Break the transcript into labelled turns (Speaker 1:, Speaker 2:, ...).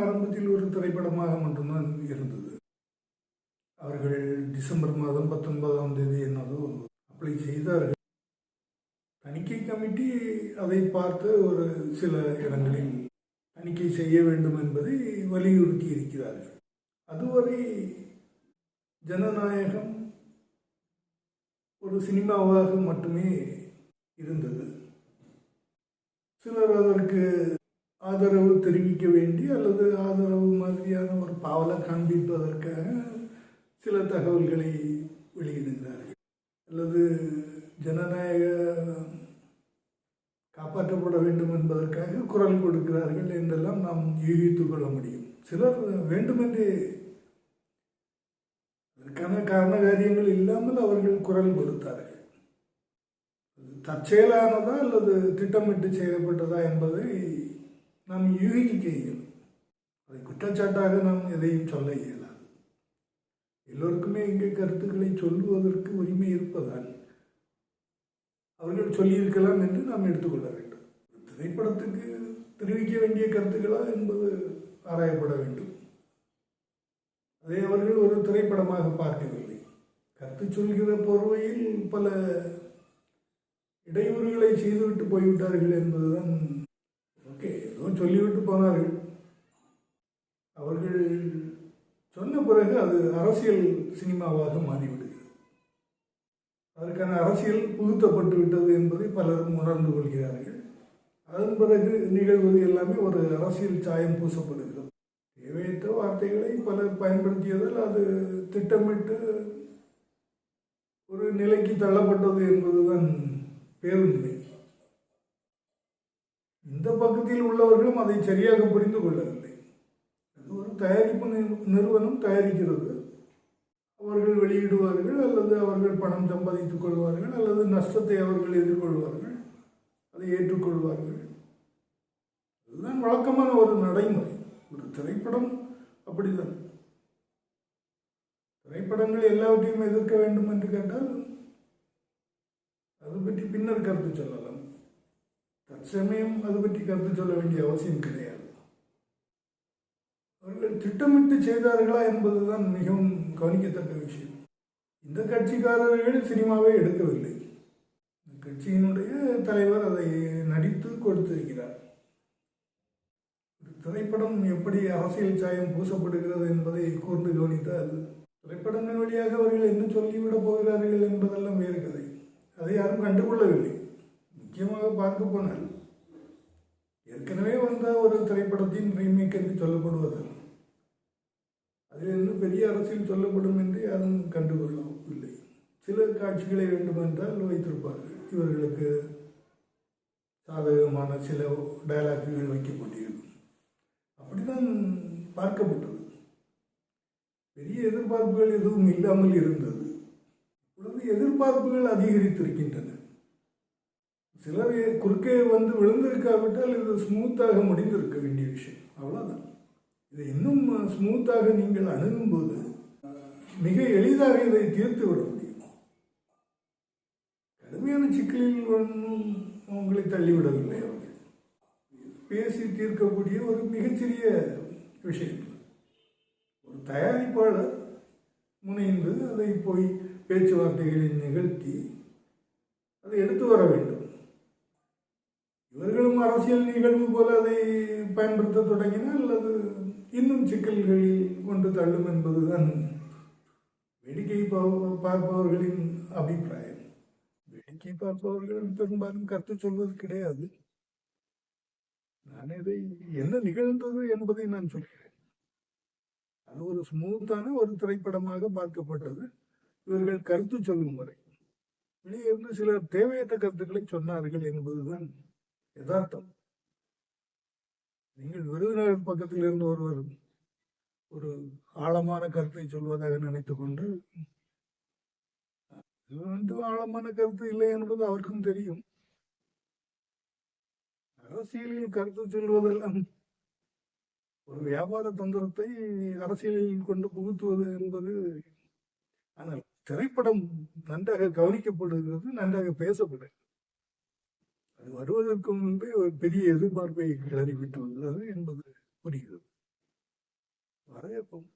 Speaker 1: ஆரம்பத்தில் ஒரு திரைப்படமாக மட்டும்தான் இருந்தது. அவர்கள் டிசம்பர் மாதம் பத்தொன்பதாம் தேதி என்னதோ அப்ளை செய்தார்கள். தணிக்கை கமிட்டி அதை பார்த்து ஒரு சில இடங்களில் தணிக்கை செய்ய வேண்டும் என்பதை வலியுறுத்தி இருக்கிறார்கள். அதுவரை ஜனநாயகம் ஒரு சினிமாவாக மட்டுமே இருந்தது. சிலர் அதற்கு ஆதரவு தெரிவிக்க வேண்டி அல்லது ஆதரவு மாதிரியான ஒரு பாவலை காண்பிப்பதற்காக சில தகவல்களை வெளியிடுகிறார்கள். அல்லது ஜனநாயக காப்பாற்றப்பட வேண்டும் என்பதற்காக குரல் கொடுக்கிறார்கள் என்றெல்லாம் நாம் யூகித்துக் கொள்ள முடியும். சிலர் வேண்டுமென்றே அதற்கான காரண காரியங்கள் இல்லாமல் அவர்கள் குரல் கொடுத்தார்கள். தற்செயலானதா அல்லது திட்டமிட்டு செய்யப்பட்டதா என்பதை நாம் யூகிக்க இயலும். அதை குற்றச்சாட்டாக நாம் எதையும் சொல்ல இயலாது. எல்லோருக்குமே இங்கே கருத்துக்களை சொல்லுவதற்கு உரிமை இருப்பதால் அவர்கள் சொல்லியிருக்கலாம் என்று நாம் எடுத்துக்கொள்ள வேண்டும். திரைப்படத்துக்கு தெரிவிக்க வேண்டிய கருத்துக்களா என்பது ஆராயப்பட வேண்டும். அதை அவர்கள் ஒரு திரைப்படமாக பார்க்கவில்லை. கருத்து சொல்கிற போர்வையில் பல இடையூறுகளை செய்துவிட்டு போய்விட்டார்கள் என்பதுதான் ஓகே சொல்லிவிட்டு போனார்கள் அவர்கள் சொன்ன பிறகு அது அரசியல் சினிமாவாக மாறிவிடுகிறது. அதற்கான அரசியல் புகுத்தப்பட்டு விட்டது என்பதை பலரும் உணர்ந்து கொள்கிறார்கள். அதன் பிறகு நிகழ்வது எல்லாமே ஒரு அரசியல் சாயம் பூசப்படுகிறது. தேவையற்ற வார்த்தைகளை பலர் பயன்படுத்தியதால் அது திட்டமிட்டு ஒரு நிலைக்கு தள்ளப்பட்டது என்பதுதான் பேருண்மை. இந்த பக்கத்தில் உள்ளவர்களும் அதை சரியாக புரிந்து கொள்ளவில்லை. அது ஒரு தயாரிப்பு நிறுவனம் தயாரிக்கிறது. அவர்கள் வெளியிடுவார்கள் அல்லது அவர்கள் பணம் சம்பாதித்துக் கொள்வார்கள் அல்லது நஷ்டத்தை அவர்கள் எதிர்கொள்வார்கள். அதை ஏற்றுக்கொள்வார்கள். இதுதான் வழக்கமான ஒரு நடைமுறை. ஒரு திரைப்படம் அப்படிதான். திரைப்படங்கள் எல்லாவற்றையும் எதிர்க்க வேண்டும் என்று கேட்டால் அது பற்றி பின்னர் கருத்து சொல்லலாம். தற்சமயம் அது பற்றி கருத்து சொல்ல வேண்டிய அவசியம் கிடையாது. அவர்கள் திட்டமிட்டு செய்தார்களா என்பதுதான் மிகவும் கவனிக்கத்தக்க விஷயம். இந்த கட்சிக்காரர்கள் சினிமாவை எடுக்கவில்லை. இந்த கட்சியினுடைய தலைவர் அதை நடித்து கொடுத்திருக்கிறார். திரைப்படம் எப்படி அரசியல் சாயம் பூசப்படுகிறது என்பதை கூர்ந்து கவனித்தால் திரைப்படங்கள் வழியாக அவர்கள் என்ன சொல்லிவிடப் போகிறார்கள் என்பதெல்லாம் வேறு கதை. அதை யாரும் கண்டுகொள்ளவில்லை. பார்க்க போனால் ஏற்கனவே வந்த ஒரு திரைப்படத்தின் ரீமேக் என்று சொல்லப்படுவதால் அதிலிருந்து பெரிய அரசியல் சொல்லப்படும் என்று யாரும் கண்டுகொள்ளவில்லை. சில காட்சிகளை வேண்டுமென்றால் வைத்திருப்பார்கள். இவர்களுக்கு சாதகமான சில டயலாக்குகள் வைக்கப்பட்டிருக்கும். அப்படிதான் பார்க்கப்பட்டது. பெரிய எதிர்பார்ப்புகள் எதுவும் இல்லாமல் இருந்தது. இப்பொழுது எதிர்பார்ப்புகள் அதிகரித்திருக்கின்றன. சிலர் குறுக்கே வந்து விழுந்திருக்காவிட்டால் இது ஸ்மூத்தாக முடிந்திருக்க வேண்டிய விஷயம். அவ்வளோதான் இதை இன்னும் ஸ்மூத்தாக நீங்கள் அணுகும்போது மிக எளிதாக இதை தீர்த்து விட முடியும்? கடுமையான சிக்கலில் ஒன்றும் உங்களை தள்ளிவிடவில்லை அவர்கள். பேசி தீர்க்கக்கூடிய ஒரு மிகச்சிறிய விஷயம். ஒரு தயாரிப்பாளர் முனைந்து அதை போய் பேச்சுவார்த்தைகளில் நிகழ்த்தி அதை எடுத்து வர வேண்டும். இவர்களும் அரசியல் நிகழ்வு போல அதை பயன்படுத்த தொடங்கினால் அல்லது இன்னும் சிக்கல்களில் கொண்டு தள்ளும் என்பதுதான் வேடிக்கை பார்ப்பவர்களின் அபிப்பிராயம். வேடிக்கை பார்ப்பவர்கள் பெரும்பாலும் கருத்து சொல்வது கிடையாது. நான் இதை என்ன நிகழ்ந்தது என்பதை நான் சொல்கிறேன். அது ஒரு ஸ்மூத்தான ஒரு திரைப்படமாக பார்க்கப்பட்டது. இவர்கள் கருத்து சொல்லும் வரை. வெளியே இருந்து சிலர் தேவையற்ற கருத்துக்களை சொன்னார்கள் என்பதுதான் யதார்த்தம் நீங்கள் விருதுநகர் பக்கத்தில் இருந்து ஒருவர் ஒரு ஆழமான கருத்தை சொல்வதாக நினைத்து கொண்டு இது வந்து ஆழமான கருத்து இல்லை என்பது அவருக்கும் தெரியும். அரசியலில் கருத்து சொல்வதெல்லாம் ஒரு வியாபார தந்திரத்தை அரசியலில் கொண்டு புகுத்துவது என்பது ஆனால் திரைப்படம் நன்றாக கவனிக்கப்படுகிறது நன்றாக பேசப்படுகிறது. அது வருவதற்கு முன்பே ஒரு பெரிய எதிர்பார்ப்பை கிளறிவிட்டு வந்தது என்பது புரிகிறது.
Speaker 2: வரவேற்பும்